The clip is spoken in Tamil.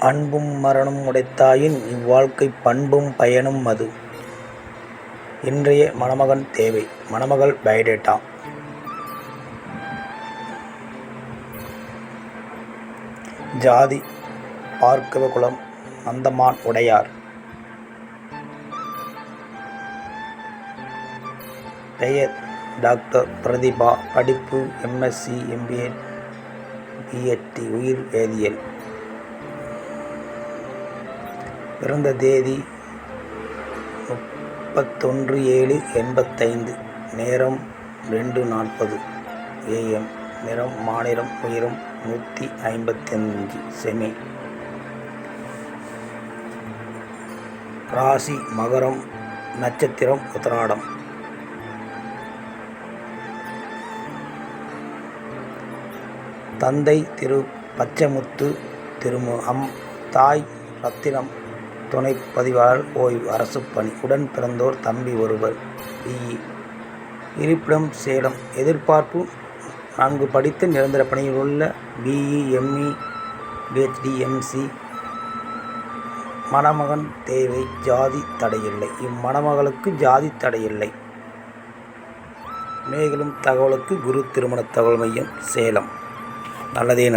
அன்பும் மரணம் உடைத்தாயின் இவ்வாழ்க்கை பண்பும் பயனும் அது. இன்றைய மணமகன் தேவை. மணமகள் பயோடேட்டா. ஜாதி பார்க்கவ குலம் நந்தமான் உடையார். பெயர் டாக்டர் பிரதிபா. படிப்பு எம்எஸ்சி எம்பிஏ பிஎட்டி உயிர் வேதியியல். பிறந்த தேதி முப்பத்தொன்று ஏழு எண்பத்தைந்து. நேரம் ரெண்டு நாற்பது ஏஎம் நிறம் மாநிலம் உயரம் நூற்றி ஐம்பத்தஞ்சு செமி. ராசி மகரம் நட்சத்திரம் உத்தராடம். தந்தை திரு பச்சமுத்து திருமு அம் தாய் ரத்தினம் துணை பதிவாளர் ஓய்வு. அரசு பணி. உடன் பிறந்தோர் தம்பி ஒருவர். பிஇ இருப்பிடம் சேலம். எதிர்பார்ப்பு நான்கு படித்து நிரந்தர பணியில் உள்ள பிஇ எம்இ பிஹெச்டி எம்சி மணமகன் தேவை. ஜாதி தடையில்லை. இம்மணமகளுக்கு ஜாதி தடையில்லை. மேலும் தகவலுக்கு குரு திருமண தகவல் மையம் சேலம். நல்லதே நடி